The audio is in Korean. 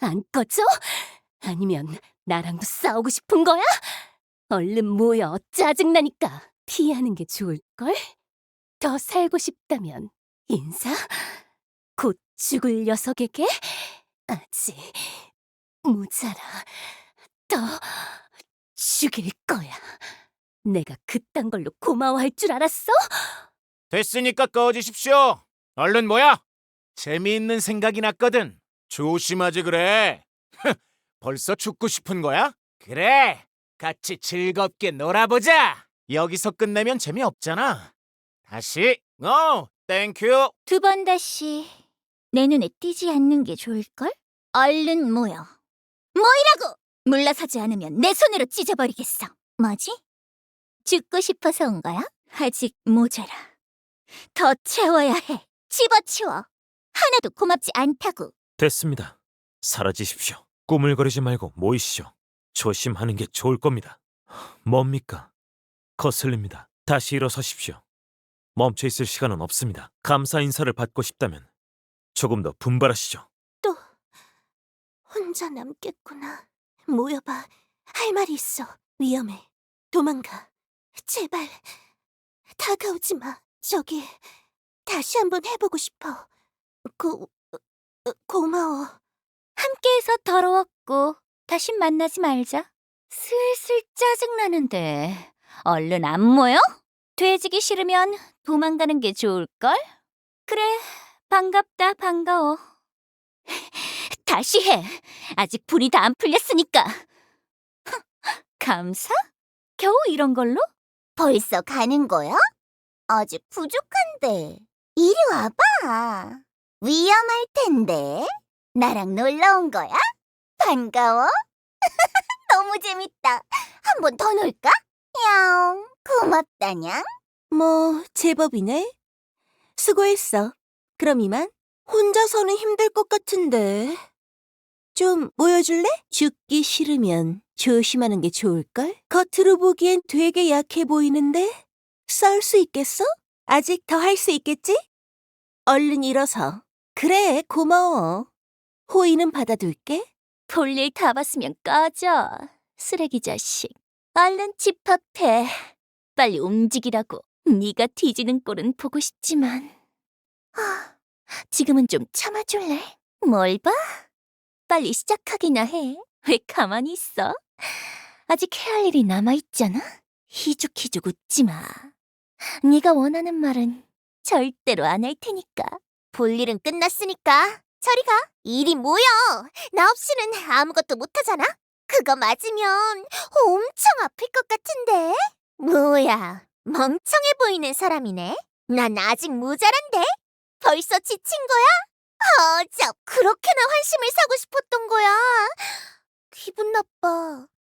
안 꺼져? 아니면 나랑도 싸우고 싶은 거야? 얼른 모여 짜증나니까 피하는 게 좋을걸? 더 살고 싶다면 인사? 곧 죽을 녀석에게? 아직 모자라 더 죽일 거야 내가 그딴 걸로 고마워할 줄 알았어? 됐으니까 꺼지십시오. 얼른 모여. 재미있는 생각이 났거든. 조심하지 그래. 벌써 죽고 싶은 거야? 그래. 같이 즐겁게 놀아보자. 여기서 끝내면 재미없잖아. 다시. 어, 땡큐. 두 번 다시 내 눈에 띄지 않는 게 좋을걸? 얼른 모여. 모이라고! 물러서지 않으면 내 손으로 찢어버리겠어. 뭐지? 죽고 싶어서 온 거야? 아직 모자라. 더 채워야 해. 집어치워. 하나도 고맙지 않다고. 됐습니다. 사라지십시오. 꾸물거리지 말고 모이시죠. 조심하는 게 좋을 겁니다. 뭡니까? 거슬립니다. 다시 일어서십시오. 멈춰 있을 시간은 없습니다. 감사 인사를 받고 싶다면 조금 더 분발하시죠. 혼자 남겠구나. 모여봐. 할 말이 있어. 위험해. 도망가. 제발. 다가오지 마. 저기, 다시 한번 해보고 싶어. 고, 어, 고마워. 함께해서 더러웠고 다시 만나지 말자. 슬슬 짜증나는데 얼른 안 모여? 돼지기 싫으면 도망가는 게 좋을걸? 그래, 반갑다, 반가워. 다시 해. 아직 불이 다 안 풀렸으니까. 감사? 겨우 이런 걸로? 벌써 가는 거야? 아직 부족한데. 이리 와봐. 위험할 텐데. 나랑 놀러 온 거야? 반가워. 너무 재밌다. 한 번 더 놀까? 야옹, 고맙다냥. 뭐, 제법이네. 수고했어. 그럼 이만. 혼자서는 힘들 것 같은데. 좀 모여줄래? 죽기 싫으면 조심하는 게 좋을걸? 겉으로 보기엔 되게 약해 보이는데? 싸울 수 있겠어? 아직 더 할 수 있겠지? 얼른 일어서. 그래, 고마워. 호의는 받아둘게. 볼일 다 봤으면 꺼져. 쓰레기 자식. 얼른 집합해. 빨리 움직이라고. 네가 뒤지는 꼴은 보고 싶지만. 아, 지금은 좀 참아줄래? 뭘 봐? 빨리 시작하기나 해. 왜 가만히 있어? 아직 해야 할 일이 남아있잖아? 희죽희죽 웃지 마. 네가 원하는 말은 절대로 안 할 테니까. 볼 일은 끝났으니까. 저리 가. 이리 모여. 나 없이는 아무것도 못하잖아. 그거 맞으면 엄청 아플 것 같은데. 뭐야, 멍청해 보이는 사람이네. 난 아직 모자란데. 벌써 지친 거야? 어저 그렇게나 환심을 사고 싶었던 거야. 기분 나빠.